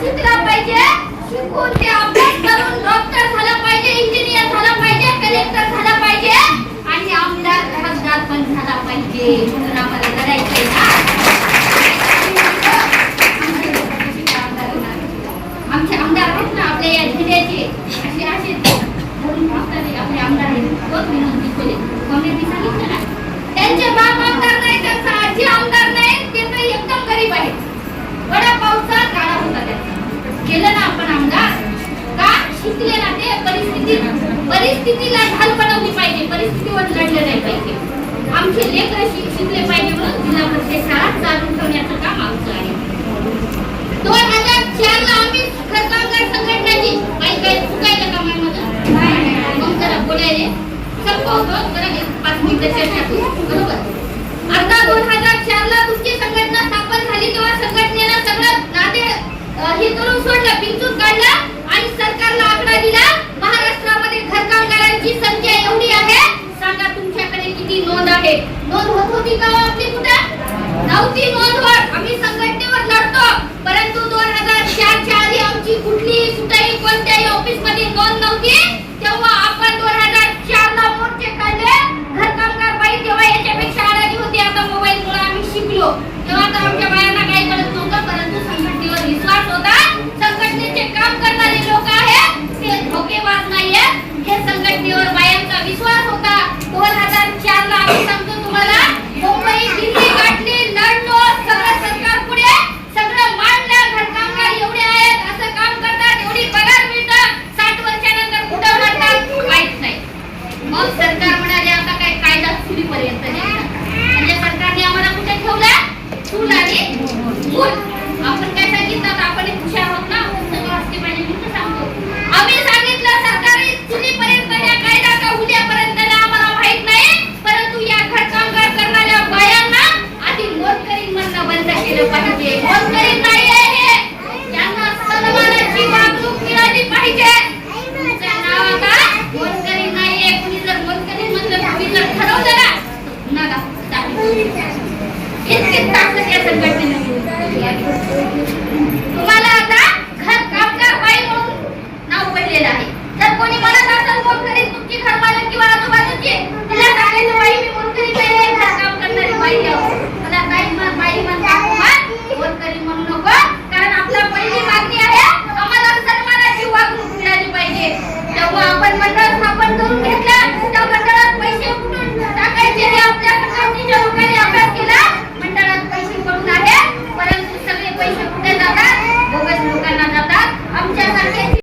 शिकला पाहिजे. शिकून ते अभ्यास करून डॉक्टर झाला पाहिजे इंजिनियर झाला पाहिजे कलेक्टर झाला पाहिजे. आणि आमदार खासदार पण झाला पाहिजे. म्हणून आम्हाला लढायचंय ना. आमचे आमदार आहेत ना आपल्या या जिल्ह्याचे. असे असे म्हणून आपले आमदार आहेत. बहुत विनंती केली काँग्रेसने सांगितलं ना. परिस्थितीला ढाल बनवली पाहिजे. परिस्थितीवर लढले नाही पाहिजे. आमचे लेकर शिकले पाहिजे म्हणून जिल्हा परिषद शाळा चालू ठेवण्याचं काम आमचं आहे. दोन हजार चार ला आम्ही खरकामगार संघटनाची काही काही चुकायला का माझ्यामध्ये मग जरा बोलायले. संपवतो जरा पाच मिनिटं चर्चा करू. बरोबर? आता दोन हजार चार ला तुमची संघटना स्थापन झाली तेव्हा संघटनेनं सगळं नाते हे करून सोडलं. पिंचून काढला आणि सरकारला आकडा दिला. नव्हती का हो आपली कुठं? नव्हती नोंदवड आम्ही संघटनेवर लढतो. परंतु दोन हजार चारच्या आधी आमची कुठलीही कुठेही कोणत्याही ऑफिसमध्ये नोंद नव्हती तेव्हा आपण दोन हजार चार ला मोर्चे काढले घरकामगार बाई तेव्हा याच्यापेक्षा आडाणी होती आता मोबाईल मुळे आम्ही शिकलो तेव्हा तर आमच्या बायांना काही कळत नव्हतं परंतु संघटनेवर विश्वास होता संघटनेचे काम करणारे लोक आहेत ते धोकेबाज नाहीये हे संघटनेवर बायांचा विश्वास होता दोन हजार चार ला आम्ही सांगतो तुम्हाला मुंबई दिल्ली गाठली लढलो सगळं सरकार पुढे सगळं मांडलं घरकामगार एवढे आहेत असं काम करतात एवढी पगार मिळतं साठ वर्षानंतर कुठं राहतात काहीच नाही मग सरकार म्हणाले आता काय कायदा चुलीपर्यंत नेला. म्हणजे सरकारने आम्हाला कुठे ठेवलं चूल आणि मूल आपण Igual